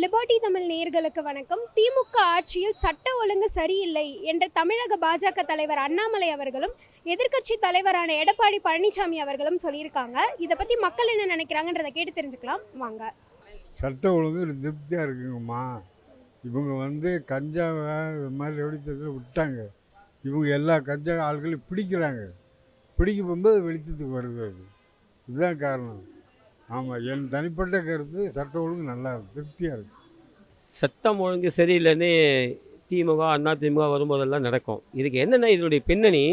Liberty Tamil நேயர்களுக்கு வணக்கம். திமுக ஆட்சியில் சட்ட ஒழுங்கு சரியில்லை என்ற தமிழக பாஜக தலைவர் அண்ணாமலை அவர்களும் எதிர்க்கட்சி தலைவரான எடப்பாடி பழனிசாமி அவர்களும் சொல்லியிருக்காங்க. இதை பத்தி மக்கள் என்ன நினைக்கிறாங்கன்றதை கேட்டு தெரிஞ்சுக்கலாம். வாங்க. சட்ட ஒழுங்கு திருப்தியாக இருக்குங்கம்மா. இவங்க வந்து கஞ்சாவை இது மாதிரி வெளிச்சத்தில் விட்டாங்க. இவங்க எல்லா கஞ்சா ஆள்களையும் பிடிக்கிறாங்க. பிடிக்க போகும்போது வெளிச்சத்துக்கு வருது அது. இதுதான் காரணம். ஆமாம் என் தனிப்பட்ட கருத்து சட்ட ஒழுங்கு நல்லா இருக்கு திருப்தியாக இருக்கு. சட்டம் ஒழுங்கு சரியில்லைன்னு திமுக அண்ணா திமுக வரும்போதெல்லாம் நடக்கும். இதுக்கு என்னென்ன இதனுடைய பின்னணி?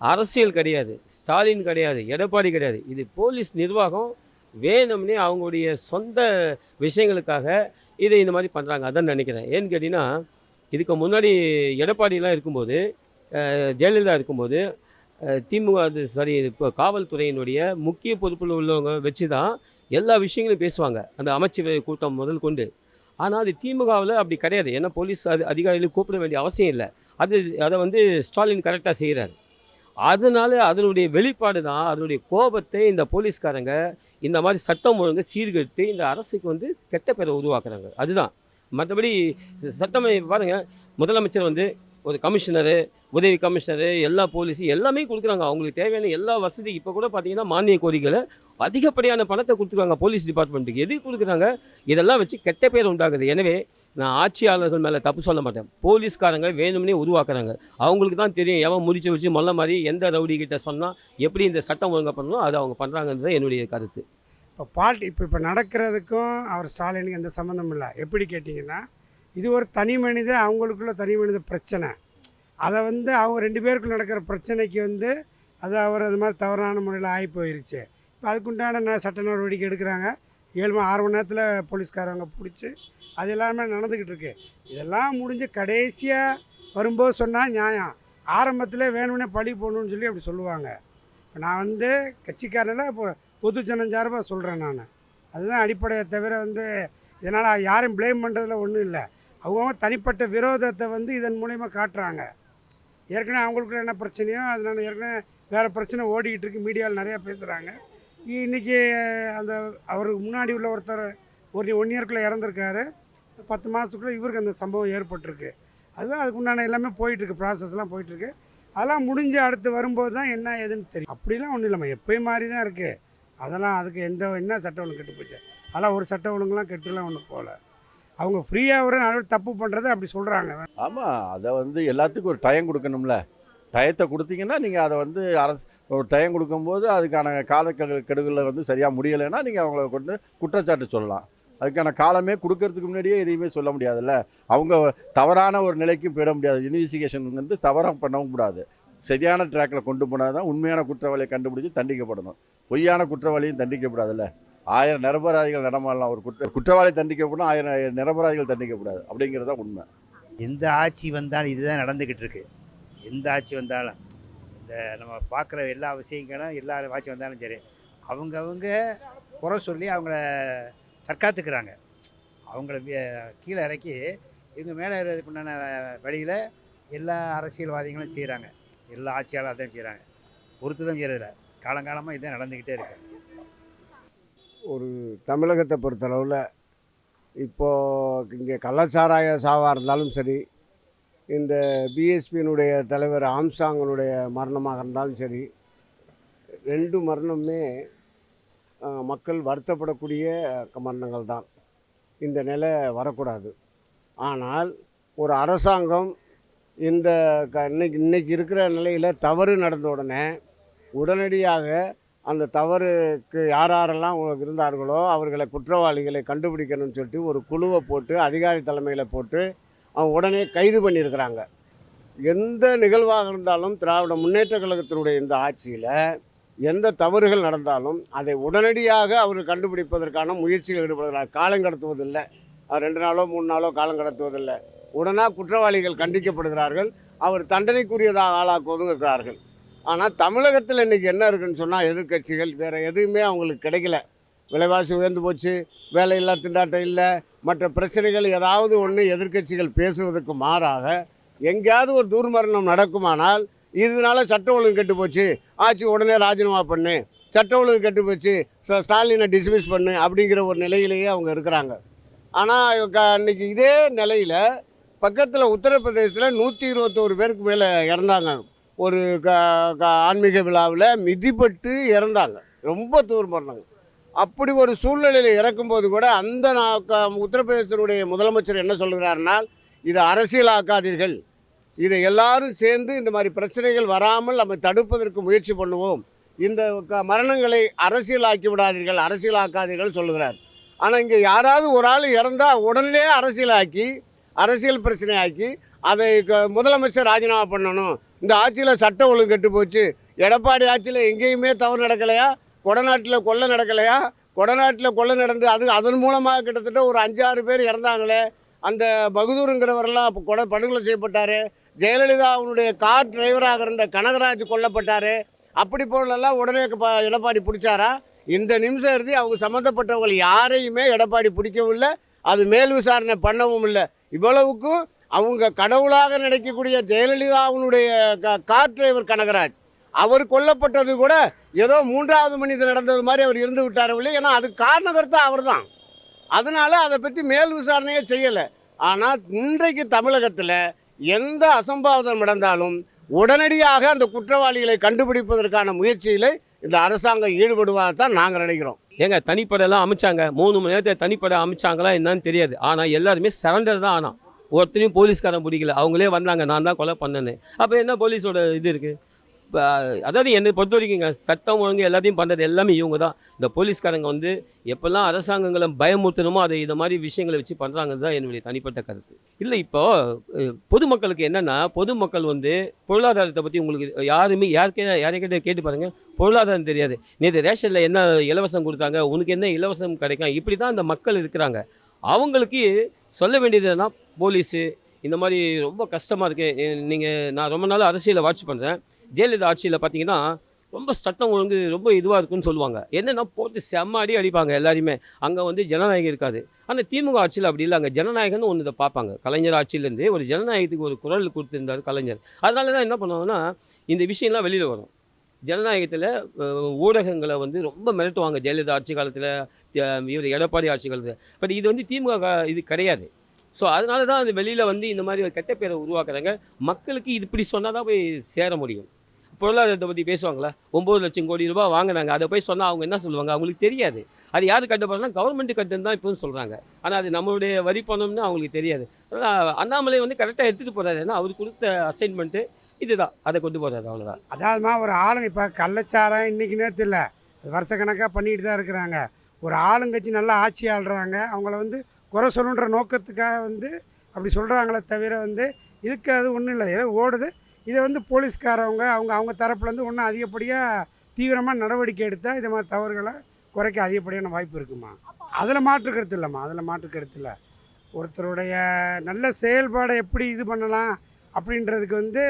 அரசியல் கிடையாது ஸ்டாலின் கிடையாது எடப்பாடி கிடையாது. இது போலீஸ் நிர்வாகம் வேணும்னே அவங்களுடைய சொந்த விஷயங்களுக்காக இதை இந்த மாதிரி பண்ணுறாங்க அதான் நினைக்கிறேன். ஏன்னு கேட்டிங்கன்னா இதுக்கு முன்னாடி எடப்பாடிலாம் இருக்கும்போது ஜெயலலிதா இருக்கும்போது திமுக அது சாரி இப்போ காவல்துறையினுடைய முக்கிய பொறுப்பில் உள்ளவங்க வச்சு தான் எல்லா விஷயங்களும் பேசுவாங்க. அந்த அமைச்சரவை கூட்டம் முதல் கொண்டு. ஆனால் அது திமுகவில் அப்படி கிடையாது. ஏன்னா போலீஸ் அது அதிகாரிகளும் கூப்பிட வேண்டிய அவசியம் இல்லை. அது அதை வந்து ஸ்டாலின் கரெக்டாக செய்கிறார் அதனால அதனுடைய வெளிப்பாடு தான் அதனுடைய கோபத்தை இந்த போலீஸ்காரங்க இந்த மாதிரி சட்டம் ஒழுங்கு சீர்கெடுத்து இந்த அரசுக்கு வந்து கெட்ட பேரை உருவாக்குறாங்க. அதுதான். மற்றபடி சட்டம் பாருங்கள் முதலமைச்சர் வந்து ஒரு கமிஷனரு உதவி கமிஷனரு எல்லா போலீஸு எல்லாமே கொடுக்குறாங்க. அவங்களுக்கு தேவையான எல்லா வசதி இப்போ கூட பார்த்தீங்கன்னா மானிய கோரிக்கையில் அதிகப்படியான பணத்தை கொடுத்துருக்காங்க போலீஸ் டிபார்ட்மெண்ட்டுக்கு. எதுக்கு கொடுக்குறாங்க? இதெல்லாம் வச்சு கெட்ட பேர் உண்டாகுது எனவே நான் ஆட்சியாளர்கள் மேலே தப்பு சொல்ல மாட்டேன். போலீஸ்காரங்க வேணும்னே உருவாக்குறாங்க. அவங்களுக்கு தான் தெரியும். எவன் முடிச்சு வச்சு மொல்ல மாதிரி எந்த ரவுடி கிட்ட சொன்னால் எப்படி இந்த சட்டம் ஒழுங்காக பண்ணணும் அது அவங்க பண்ணுறாங்கன்றது என்னுடைய கருத்து. இப்போ பார்ட்டி இப்போ இப்போ நடக்கிறதுக்கும் அவர் ஸ்டாலினுக்கு எந்த சம்மந்தம் இல்லை. எப்படி கேட்டிங்கன்னா இது ஒரு தனி மனித அவங்களுக்குள்ள தனி மனித பிரச்சனை. அதை வந்து அவங்க ரெண்டு பேருக்குள்ள நடக்கிற பிரச்சனைக்கு வந்து அது அவர் அது மாதிரி தவறான முறையில் ஆகி போயிருச்சு. இப்போ அதுக்குண்டான சட்ட நடவடிக்கை எடுக்கிறாங்க. ஏழு மணி ஆறு மணி நேரத்தில் போலீஸ்காரவங்க பிடிச்சி அது எல்லாமே நடந்துக்கிட்டு இருக்கு. இதெல்லாம் முடிஞ்சு கடைசியாக வரும்போது சொன்னால் நியாயம். ஆரம்பத்தில் வேணும்னே பழி போடணும்னு சொல்லி அப்படி சொல்லுவாங்க. இப்போ நான் வந்து கட்சிக்காரனில் இப்போ பொது ஜனஞ்சார்பாக சொல்கிறேன் நான். அதுதான் அடிப்படையை தவிர வந்து இதனால் யாரும் ப்ளேம் பண்ணுறதுல ஒன்றும் இல்லை. அவங்க தனிப்பட்ட விரோதத்தை வந்து இதன் மூலயமா காட்டுறாங்க. ஏற்கனவே அவங்களுக்குள்ள என்ன பிரச்சனையோ அதனால் ஏற்கனவே வேறு பிரச்சனை ஓடிக்கிட்டு இருக்கு. மீடியாவில் நிறையா பேசுகிறாங்க இன்றைக்கி அந்த அவருக்கு முன்னாடி உள்ள ஒருத்தர் ஒரு ஒன் இயர்க்குள்ளே இறந்துருக்காரு. பத்து மாதத்துக்குள்ளே இவருக்கு அந்த சம்பவம் ஏற்பட்டிருக்கு. அதுதான் அதுக்கு உண்டான எல்லாமே போயிட்டுருக்கு. ப்ராசஸ்லாம் போயிட்டுருக்கு. அதெல்லாம் முடிஞ்சு அடுத்து வரும்போது தான் என்ன ஏதுன்னு தெரியும். அப்படிலாம் ஒன்றும் இல்லைம்மா. எப்பயும் மாதிரி தான் இருக்குது அதெல்லாம் அதுக்கு எந்த என்ன சட்ட ஒன்று கெட்டு போச்சு? அதெல்லாம் ஒரு சட்டம் ஒழுங்குலாம் கெட்டுலாம் ஒன்றும் போகல. அவங்க ஃப்ரீயாக வர தப்பு பண்ணுறது அப்படி சொல்கிறாங்க ஆமாம் அதை வந்து எல்லாத்துக்கும் ஒரு டைம் கொடுக்கணும்ல. டயத்தை கொடுத்தீங்கன்னா நீங்கள் அதை வந்து அரசு ஒரு டைம் கொடுக்கும்போது அதுக்கான காலக்கெடுகளில் வந்து சரியாக முடியலைன்னா நீங்கள் அவங்கள கொண்டு குற்றச்சாட்டு சொல்லலாம். அதுக்கான காலமே கொடுக்கறதுக்கு முன்னாடியே எதையுமே சொல்ல முடியாதுல்ல. அவங்க தவறான ஒரு நிலைக்கு போயிட முடியாது. இன்வெஸ்டிகேஷன் வந்து தவறாக பண்ணவும் கூடாது. சரியான ட்ராக்கில் கொண்டு போனால் தான் உண்மையான குற்றவாளியை கண்டுபிடிச்சி தண்டிக்கப்படணும். பொய்யான குற்றவாளியும் தண்டிக்கப்படாதுல்ல. ஆயிரம் நிரபராதிகள் நடமாடலாம். ஒரு குற்ற குற்றவாளி தண்டிக்கப்படும் ஆயிரம் நிரபராதிகள் தண்டிக்கப்படாது அப்படிங்கிறது தான் உண்மை. எந்த ஆட்சி வந்தாலும் இதுதான் நடந்துக்கிட்டு இருக்கு. எந்த ஆட்சி வந்தாலும் இந்த நம்ம பார்க்குற எல்லா விஷயங்களும் எல்லா ஆட்சி வந்தாலும் சரி அவங்கவுங்க குறை சொல்லி அவங்கள தற்காத்துக்கிறாங்க. அவங்கள கீழே இறக்கி இவங்க மேலே இருக்கிறதுக்குண்டான வழியில் எல்லா அரசியல்வாதிகளும் செய்கிறாங்க எல்லா ஆட்சியாளர் தான் செய்கிறாங்க பொறுத்து தான் செய்கிறதில்ல காலங்காலமாக இதான் நடந்துக்கிட்டே இருக்குது ஒரு தமிழகத்தை பொறுத்தளவில் இப்போது இங்கே கள்ளச்சாராய சாவாக இருந்தாலும் சரி இந்த பிஎஸ்பியினுடைய தலைவர் ஆம்சாங்கனுடைய மரணமாக இருந்தாலும் சரி ரெண்டு மரணமுமே மக்கள் வருத்தப்படக்கூடிய மரணங்கள் தான். இந்த நிலை வரக்கூடாது. ஆனால் ஒரு அரசாங்கம் இந்த க இன்னைக்கு இன்னைக்கு இருக்கிற நிலையில் தவறு நடந்த உடனே உடனடியாக அந்த தவறுக்கு யார் யாரெல்லாம் இருந்தார்களோ அவர்களை குற்றவாளிகளை கண்டுபிடிக்கணும்னு சொல்லிட்டு ஒரு குழுவை போட்டு அதிகாரி தலைமையில் போட்டு அவங்க உடனே கைது பண்ணியிருக்கிறாங்க. எந்த நிகழ்வாக இருந்தாலும் திராவிட முன்னேற்ற கழகத்தினுடைய இந்த ஆட்சியில் எந்த தவறுகள் நடந்தாலும் அதை உடனடியாக அவர் கண்டுபிடிப்பதற்கான முயற்சிகள் ஈடுபடுகிறார் காலம் கடத்துவதில்லை. ரெண்டு நாளோ மூணு நாளோ காலம் கடத்துவதில்லை. உடனே குற்றவாளிகள் கண்டிக்கப்படுகிறார்கள். அவர் தண்டனைக்குரியதாக ஆளாக்குவதும் இருக்கிறார்கள். ஆனால் தமிழகத்தில் இன்றைக்கி என்ன இருக்குன்னு சொன்னால் எதிர்க்கட்சிகள் வேறு எதுவுமே அவங்களுக்கு கிடைக்கல. விலைவாசி உயர்ந்து போச்சு வேலையில்லா திண்டாட்டம் இல்லை மற்ற பிரச்சனைகள் ஏதாவது ஒன்று எதிர்க்கட்சிகள் பேசுவதற்கு மாறாக எங்கேயாவது ஒரு தூர்மரணம் நடக்குமானால் இதனால சட்ட ஒழுங்கு கெட்டு போச்சு ஆட்சி உடனே ராஜினாமா பண்ணு சட்ட ஒழுங்கு கெட்டு போச்சு ஸ்டாலினை டிஸ்மிஸ் பண்ணு அப்படிங்கிற ஒரு நிலையிலேயே அவங்க இருக்கிறாங்க. ஆனால் க அன்றைக்கி இதே நிலையில் பக்கத்தில் உத்தரப்பிரதேசத்தில் நூற்றி இருபத்தோரு பேருக்கு மேலே இறந்தாங்க. ஒரு க க ஆன்மீக விழாவில் மிதிப்பட்டு இறந்தாங்க. ரொம்ப தூரம் பண்ணாங்க அப்படி ஒரு சூழ்நிலையில் இறக்கும்போது கூட அந்த நா- உத்தரப்பிரதேசத்தினுடைய முதலமைச்சர் என்ன சொல்கிறாருன்னா இதை அரசியலாக்காதீர்கள். இதை எல்லாரும் சேர்ந்து இந்த மாதிரி பிரச்சனைகள் வராமல் நம்ம தடுப்பதற்கு முயற்சி பண்ணுவோம். இந்த க- மரணங்களை அரசியலாக்கி விடாதீர்கள் அரசியலாக்காதீர்கள் சொல்லுகிறார். ஆனால் இங்கே யாராவது ஒரு ஆள் இறந்தால் உடனே அரசியலாக்கி அரசியல் பிரச்சனை ஆக்கி அதை க- முதலமைச்சர் ராஜினாமா பண்ணணும். இந்த ஆட்சியில் சட்டம் ஒழுங்கு கெட்டு போச்சு. எடப்பாடி ஆட்சியில் எங்கேயுமே தவறு நடக்கலையா? கொடநாட்டில் கொள்ளை நடக்கலையா? கொடநாட்டில் கொள்ளை நடந்து அது அதன் மூலமாக கிட்டத்தட்ட ஒரு அஞ்சாறு பேர் இறந்தாங்களே. அந்த பகதூருங்கிறவரெல்லாம் அப்போ கொடை படுகொலை செய்யப்பட்டார். ஜெயலலிதா அவனுடைய கார் டிரைவராக இருந்த கனகராஜ் கொல்லப்பட்டார். அப்படி போலெல்லாம் உடனே ப- எடப்பாடி பிடிச்சாரா? இந்த நிமிஷம் இருந்து அவங்க சம்மந்தப்பட்டவங்க யாரையுமே எடப்பாடி பிடிக்கவும் இல்லை அது மேல் விசாரணை பண்ணவும் இல்லை இவ்வளவுக்கும் அவங்க கடவுளாக நினைக்கக்கூடிய ஜெயலலிதாவினுடைய க- கார் டிரைவர் கனகராஜ். அவர் கொல்லப்பட்டது கூட ஏதோ மூன்றாவது மனிதர் நடந்தது மாதிரி அவர் இருந்து விட்டார் இல்லை ஏன்னா அதுக்கு காரணகர்த்தா அவர் தான் அதனால் அதை பற்றி மேல் விசாரணையே செய்யலை. ஆனால் இன்றைக்கு தமிழகத்தில் எந்த அசம்பாவிதம் நடந்தாலும் உடனடியாக அந்த குற்றவாளிகளை கண்டுபிடிப்பதற்கான முயற்சியில் இந்த அரசாங்கம் ஈடுபடுவதாக தான் நாங்கள் நினைக்கிறோம். ஏங்க தனிப்படையெல்லாம் அமைச்சாங்க. மூணு மணி நேரத்தை தனிப்படை அமைச்சாங்களா என்னன்னு தெரியாது. ஆனால் எல்லாருமே சரண்டர் தான் ஆனால் ஒருத்தனையும் போலீஸ்காரன் பிடிக்கல. அவங்களே வந்தாங்க. நான் தான் கொலை பண்ணேன்னு. அப்போ என்ன போலீஸோட இது இருக்குது அதாவது என்னை பொறுத்த வரைக்குங்க சட்டம் ஒழுங்கு எல்லாத்தையும் பண்ணுறது எல்லாமே இவங்க தான் இந்த போலீஸ்காரங்க வந்து எப்போல்லாம் அரசாங்கங்களை பயமுறுத்தணுமோ அதை இந்த மாதிரி விஷயங்களை வச்சு பண்ணுறாங்கன்னு தான் என்னுடைய தனிப்பட்ட கருத்து. இல்லை இப்போ பொதுமக்களுக்கு என்னென்னா பொதுமக்கள் வந்து பொருளாதாரத்தை பற்றி உங்களுக்கு யாருமே யாருக்கே யாரைக்கிட்ட கேட்டு பாருங்கள் பொருளாதாரம் தெரியாது. நேற்று ரேஷனில் என்ன இலவசம் கொடுத்தாங்க உனக்கு என்ன இலவசம் கிடைக்கும்? இப்படி தான் அந்த மக்கள் இருக்கிறாங்க. அவங்களுக்கு சொல்ல வேண்டியதுன்னா போலீஸு இந்த மாதிரி ரொம்ப கஷ்டமாக இருக்குது நீங்கள் நான் ரொம்ப நாள் அரசியலை வாட்ச் பண்ணுறேன் ஜெயலலிதா ஆட்சியில் பார்த்தீங்கன்னா ரொம்ப சட்டம் ஒழுங்கு ரொம்ப இதுவாக இருக்குன்னு சொல்லுவாங்க. என்னென்னா போட்டு செம்ம அடி அடிப்பாங்க எல்லாருமே அங்கே வந்து ஜனநாயகம் இருக்காது. ஆனால் திமுக ஆட்சியில் அப்படி இல்லை. அங்கே ஜனநாயகம்னு ஒன்று இதை பார்ப்பாங்க. கலைஞர் ஆட்சியிலேருந்து ஒரு ஜனநாயகத்துக்கு ஒரு குரல் கொடுத்துருந்தார் கலைஞர். அதனால தான் என்ன பண்ணுவாங்கன்னா இந்த விஷயம்லாம் வெளியில் வரும். ஜனநாயகத்தில் ஊடகங்களை வந்து ரொம்ப மிரட்டுவாங்க ஜெயலலிதா ஆட்சி காலத்தில். இவர் எடப்பாடி ஆட்சி பட் இது வந்து திமுக இது கிடையாது. ஸோ அதனால தான் அது வெளியில் வந்து இந்த மாதிரி ஒரு கெட்ட பேரை உருவாக்குறாங்க. மக்களுக்கு இது இப்படி சொன்னால் தான் போய் சேர முடியும். பொருளாதாரத்தை பற்றி பேசுவாங்களா? ஒம்பது லட்சம் கோடி ரூபாய் வாங்கினாங்க அதை போய் சொன்னால் அவங்க என்ன சொல்லுவாங்க? அவங்களுக்கு தெரியாது. அது யார் கட்ட கவர்மெண்ட் கட்டுன்னு தான் இப்போவும் சொல்கிறாங்க ஆனால் அது நம்மளுடைய வரி பணம்னு அவங்களுக்கு தெரியாது. அதனால் அண்ணாமலை வந்து கரெக்டாக எடுத்துகிட்டு போகிறாரு ஏன்னா அவர் கொடுத்த அசைன்மெண்ட்டு இதுதான். அதை கொண்டு போகிறாரு அவ்வளோதான் அதாவதுமா ஒரு ஆளுங்க இப்போ கள்ளச்சாரம் இன்னைக்கு நேற்று வருஷக்கணக்காக பண்ணிட்டு தான் இருக்கிறாங்க. ஒரு ஆளுங்கட்சி நல்லா ஆட்சி ஆள்றாங்க. அவங்கள வந்து குறை சொல்லணுன்ற நோக்கத்துக்காக வந்து அப்படி சொல்கிறாங்களே தவிர வந்து இதுக்கு அது ஒன்றும் இல்லை. ஏதோ ஓடுது. இதை வந்து போலீஸ்காரவங்க அவங்க அவங்க தரப்புலேருந்து ஒன்றும் அதிகப்படியாக தீவிரமாக நடவடிக்கை எடுத்தால் இது மாதிரி தவறுகளை குறைக்க அதிகப்படியான வாய்ப்பு இருக்குமா? அதில் மாற்றுக்கிறது இல்லைம்மா. அதில் மாற்றுக்கிறது இல்லை. ஒருத்தருடைய நல்ல செயல்பாடை எப்படி இது பண்ணலாம் அப்படின்றதுக்கு வந்து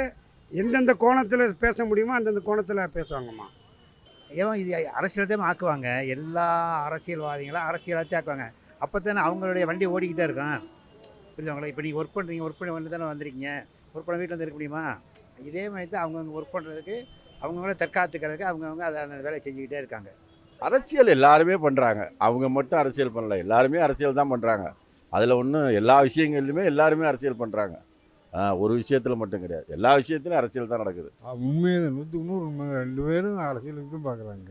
எந்தெந்த கோணத்தில் பேச முடியுமோ அந்தந்த கோணத்தில் பேசுவாங்கம்மா. ஏன் இது அரசியலத்தையும் ஆக்குவாங்க. எல்லா அரசியல்வாதிகளும் அரசியலாத்தையும் ஆக்குவாங்க. அப்போ தானே அவங்களுடைய வண்டி ஓடிக்கிட்டே இருக்கும். புரிஞ்சவங்களா இப்போ நீங்கள் ஒர்க் பண்ணுறீங்க ஒர்க் பண்ணி வந்து தானே வந்திருக்கீங்க. ஒர்க் பண்ண வீட்டில் வந்து இருக்க முடியுமா? இதே மாதிரி தான் அவங்கவுங்க ஒர்க் பண்ணுறதுக்கு அவங்கவுங்கள தற்காத்துக்கிறதுக்கு அவங்கவுங்க அதை வேலை செஞ்சுக்கிட்டே இருக்காங்க. அரசியல் எல்லாருமே பண்ணுறாங்க அவங்க மட்டும் அரசியல் பண்ணல. எல்லாருமே அரசியல் தான் பண்ணுறாங்க அதில் ஒன்றும் எல்லா விஷயங்கள்லையுமே எல்லாருமே அரசியல் பண்ணுறாங்க ஒரு விஷயத்தில் மட்டும் கிடையாது. எல்லா விஷயத்துலையும் அரசியல் தான் நடக்குது. உண்மையாக நூற்றுக்கு நூறு உண்மை ரெண்டு பேரும் அரசியலுக்கு தான் பார்க்குறாங்க.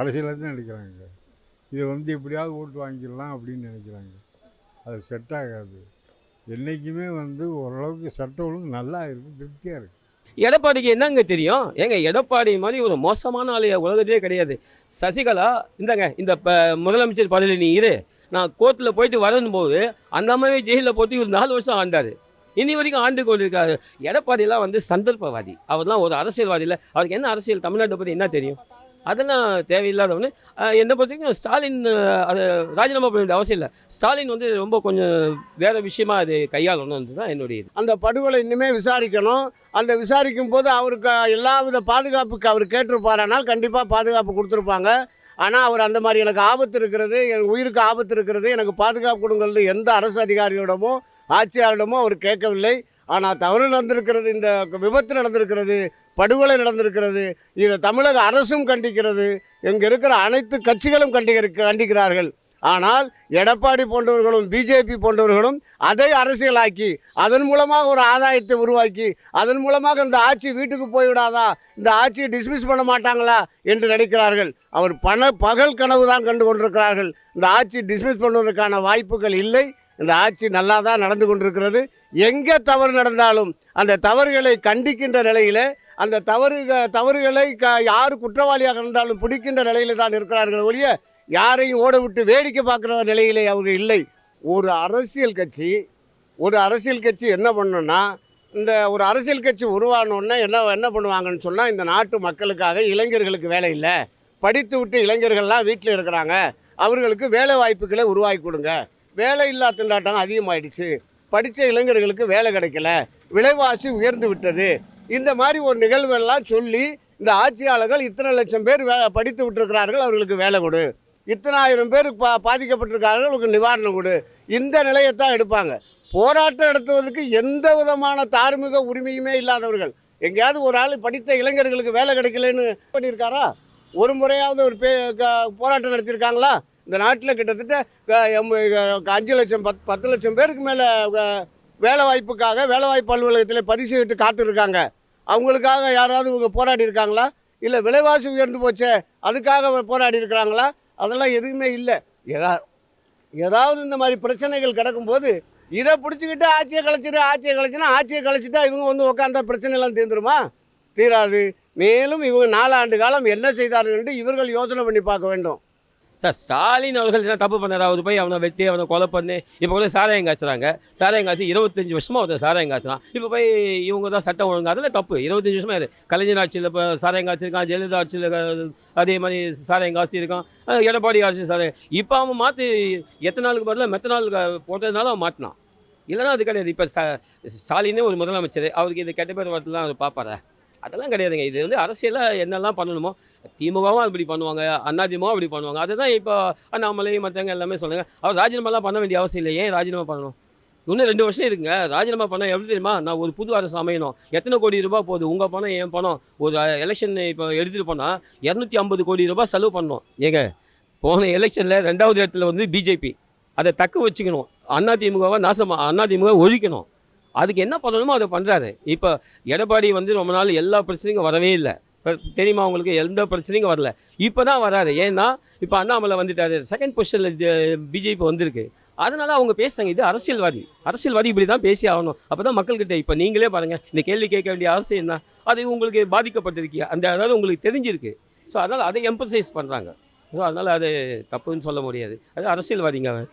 அரசியலாக தான் நடிக்கிறாங்க. இதை வந்து எப்படியாவது ஓட்டு வாங்கிடலாம் அப்படின்னு நினைக்கிறாங்க. அது செட் ஆகாது. என்றைக்குமே வந்து ஓரளவுக்கு சட்ட ஒழுங்கு நல்லா இருக்குது திருப்தியாக இருக்குது எடப்பாடிக்கு என்னங்க தெரியும்? ஏங்க எடப்பாடி மாதிரி ஒரு மோசமான ஆளைய உலகத்திலே கிடையாது. சசிகலா இந்தாங்க இந்த ப முதலமைச்சர் பதவியில் நீ இரு. நான் கோர்ட்டில் போயிட்டு வரும்போது அந்த அம்மாவே ஜெயிலில் போட்டு ஒரு நாலு வருஷம் ஆண்டார். இனி வரைக்கும் ஆண்டு கொண்டிருக்காரு. எடப்பாடியெல்லாம் வந்து சந்தர்ப்பவாதி. அவர்லாம் ஒரு அரசியல்வாதி இல்லை அவருக்கு என்ன அரசியல்? தமிழ்நாட்டை பற்றி என்ன தெரியும்? அதெல்லாம் தேவையில்லாதவனு. ஒன்று என்னை பொறுத்த வரைக்கும் ஸ்டாலின் அது ராஜினாமா பண்ண வேண்டிய அவசியம் இல்லை. ஸ்டாலின் வந்து ரொம்ப கொஞ்சம் வேறு விஷயமா அது கையாளணும்னு தான் என்னுடைய இது. அந்த படுகொலை இன்னுமே விசாரிக்கணும். அந்த விசாரிக்கும் போது அவருக்கு எல்லா வித பாதுகாப்புக்கு அவர் கேட்டிருப்பாரனால் கண்டிப்பாக பாதுகாப்பு கொடுத்துருப்பாங்க. ஆனால் அவர் அந்த மாதிரி எனக்கு ஆபத்து இருக்கிறது என் உயிருக்கு ஆபத்து இருக்கிறது எனக்கு பாதுகாப்பு கொடுங்கிறது எந்த அரசு அதிகாரியோடமும் ஆட்சியாளரிடமும் அவர் கேட்கவில்லை. ஆனால் தவறு நடந்திருக்கிறது இந்த விபத்து நடந்திருக்கிறது படுகொலை நடந்திருக்கிறது இதை தமிழக அரசும் கண்டிக்கிறது இங்கே இருக்கிற அனைத்து கட்சிகளும் கண்டிக்கிற கண்டிக்கிறார்கள். ஆனால் எடப்பாடி போன்றவர்களும் பிஜேபி போன்றவர்களும் அதை அரசியலாக்கி அதன் மூலமாக ஒரு ஆதாயத்தை உருவாக்கி அதன் மூலமாக இந்த ஆட்சி வீட்டுக்கு போய்விடாதா இந்த ஆட்சியை டிஸ்மிஸ் பண்ண மாட்டாங்களா என்று நினைக்கிறார்கள். அவர் பண பகல் கனவு தான் கண்டு கொண்டிருக்கிறார்கள். இந்த ஆட்சி டிஸ்மிஸ் பண்ணுவதற்கான வாய்ப்புகள் இல்லை. இந்த ஆட்சி நல்லா தான் நடந்து கொண்டிருக்கிறது? எங்கே தவறு நடந்தாலும் அந்த தவறுகளை கண்டிக்கின்ற நிலையில் அந்த தவறு தவறுகளை க யார் குற்றவாளியாக இருந்தாலும் பிடிக்கின்ற நிலையில் தான் இருக்கிறார்கள் ஒழிய யாரையும் ஓட விட்டு வேடிக்கை பார்க்குற நிலையிலே அவங்க இல்லை. ஒரு அரசியல் கட்சி ஒரு அரசியல் கட்சி என்ன பண்ணணும்னா இந்த ஒரு அரசியல் கட்சி உருவானோடனே என்ன என்ன பண்ணுவாங்கன்னு சொன்னால் இந்த நாட்டு மக்களுக்காக இளைஞர்களுக்கு வேலை இல்லை. படித்து விட்டு இளைஞர்கள்லாம் வீட்டில் இருக்கிறாங்க. அவர்களுக்கு வேலை வாய்ப்புகளை உருவாக்கி கொடுங்க. வேலை இல்லா திண்டாட்டம் அதிகமாயிடுச்சு. படித்த இளைஞர்களுக்கு வேலை கிடைக்கல. விலைவாசி உயர்ந்து விட்டது. இந்த மாதிரி ஒரு நிகழ்வுகள்லாம் சொல்லி இந்த ஆட்சியாளர்கள் இத்தனை லட்சம் பேர் வே படித்து விட்டுருக்கிறார்கள் அவர்களுக்கு வேலை கொடு. இத்தனை ஆயிரம் பேர் பா பாதிக்கப்பட்டிருக்கார்கள் அவங்களுக்கு நிவாரணம் கொடு. இந்த நிலையத்தான் எடுப்பாங்க. போராட்டம் நடத்துவதற்கு எந்த விதமான தார்மீக உரிமையுமே இல்லாதவர்கள். எங்கேயாவது ஒரு ஆள் படித்த இளைஞர்களுக்கு வேலை கிடைக்கலன்னு பண்ணியிருக்காரா? ஒரு முறையாவது ஒரு பே போராட்டம் நடத்தியிருக்காங்களா? இந்த நாட்டில் கிட்டத்தட்ட எம்- அஞ்சு லட்சம் பத் பத்து லட்சம் பேருக்கு மேலே வேலை வாய்ப்புக்காக வேலை வாய்ப்பு அலுவலகத்தில் பதிவு விட்டு காத்திருக்காங்க. அவங்களுக்காக யாராவது இவங்க போராடி இருக்காங்களா? இல்லை விலைவாசி உயர்ந்து போச்சே அதுக்காக போராடி இருக்கிறாங்களா? அதெல்லாம் எதுவுமே இல்லை. ஏதா ஏதாவது இந்த மாதிரி பிரச்சனைகள் கிடக்கும்போது இதை பிடிச்சிக்கிட்டு ஆட்சியை கலைச்சிட்டு ஆட்சியை கலைச்சினா ஆட்சியை கலைச்சிட்டா இவங்க வந்து உட்காந்தா பிரச்சனைலாம் தீர்ந்துருமா தீராது. மேலும் இவங்க நாலாண்டு காலம் என்ன செய்தார்கள் என்று இவர்கள் யோசனை பண்ணி பார்க்க வேண்டும். சார் ஸ்டாலின் அவர்கள் என்ன தப்பு பண்ணார்? அவர் போய் அவனை வெட்டி அவனை கொலை பண்ணி இப்போ கூட சாராயம் காய்ச்சுறாங்க. சாராயம் காய்ச்சி இருபத்தஞ்சி வருஷமாக ஒருத்தர் சாராயம் காய்ச்சலாம் இப்போ போய் இவங்க தான் சட்டம் ஒழுங்கு. அதில் தப்பு. இருபத்தஞ்சி வருஷமாக இது. கலைஞர் ஆட்சியில் இப்போ சாராயம் காய்ச்சிருக்கான் ஜெயலலிதா ஆட்சியில் அதே மாதிரி சாராயம் காய்ச்சிருக்கான். எடப்பாடி ஆட்சி சாராயம். இப்போ அவன் மாற்றி எத்தனை நாளுக்கு பதிலாக மெத்த நாள் போட்டதுனால அவன் மாட்டினான். இல்லைன்னா அது கிடையாது. இப்போ ஸ்டாலினே ஒரு முதலமைச்சர். அவருக்கு இது கெட்ட பேர் வரதுலாம் அவர் பார்ப்பாரா அதெல்லாம் கிடையாதுங்க. இது வந்து அரசியலாக என்னெல்லாம் பண்ணணுமோ திமுகவும் அப்படி பண்ணுவாங்க அதிமுகவும் அப்படி பண்ணுவாங்க. அதுதான் இப்போ அண்ணாமலை மற்றவங்க எல்லாமே சொல்லுங்க அவர் ராஜினாமாலாம் பண்ண வேண்டிய அவசியம் இல்லை ஏன் ராஜினாமா பண்ணணும்? இன்னும் ரெண்டு வருஷம் இருக்குங்க. ராஜினாமா பண்ண எப்படி தெரியுமா? நான் ஒரு புது அரசு அமையணும். எத்தனை கோடி ரூபாய் போகுது? உங்கள் பணம் என் பணம். ஒரு எலெக்ஷன் இப்போ எடுத்துகிட்டு போனால் இரநூத்தி ஐம்பது கோடி ரூபாய் செலவு பண்ணணும். ஏங்க போன எலெக்ஷனில் ரெண்டாவது இடத்துல வந்து பிஜேபி. அதை தக்க வச்சுக்கணும். அதிமுகவை நாசமாக அதிமுக ஒழிக்கணும். அதுக்கு என்ன பண்ணணுமோ அதை பண்ணுறாரு இப்போ எடப்பாடி வந்து ரொம்ப நாள் எல்லா பிரச்சனையும் வரவே இல்லை. தெரியுமா அவங்களுக்கு எந்த பிரச்சனையும் வரல. இப்போ தான் வராரு. ஏன்னா இப்போ அண்ணாமலை வந்துட்டாரு. செகண்ட் பொசிஷனில் பிஜேபி வந்திருக்கு. அதனால அவங்க பேசுறாங்க. இது அரசியல்வாதி. அரசியல்வாதி இப்படி தான் பேசி ஆகணும். அப்போ தான் மக்கள்கிட்ட இப்போ நீங்களே பாருங்கள் இந்த கேள்வி கேட்க வேண்டிய அவசியம் என்ன? அது உங்களுக்கு பாதிக்கப்பட்டிருக்கீங்க அந்த அதாவது உங்களுக்கு தெரிஞ்சிருக்கு. ஸோ அதனால் அதை எம்பசைஸ் பண்ணுறாங்க ஸோ அதனால் அது தப்புன்னு சொல்ல முடியாது. அது அரசியல்வாதிங்க அவன்.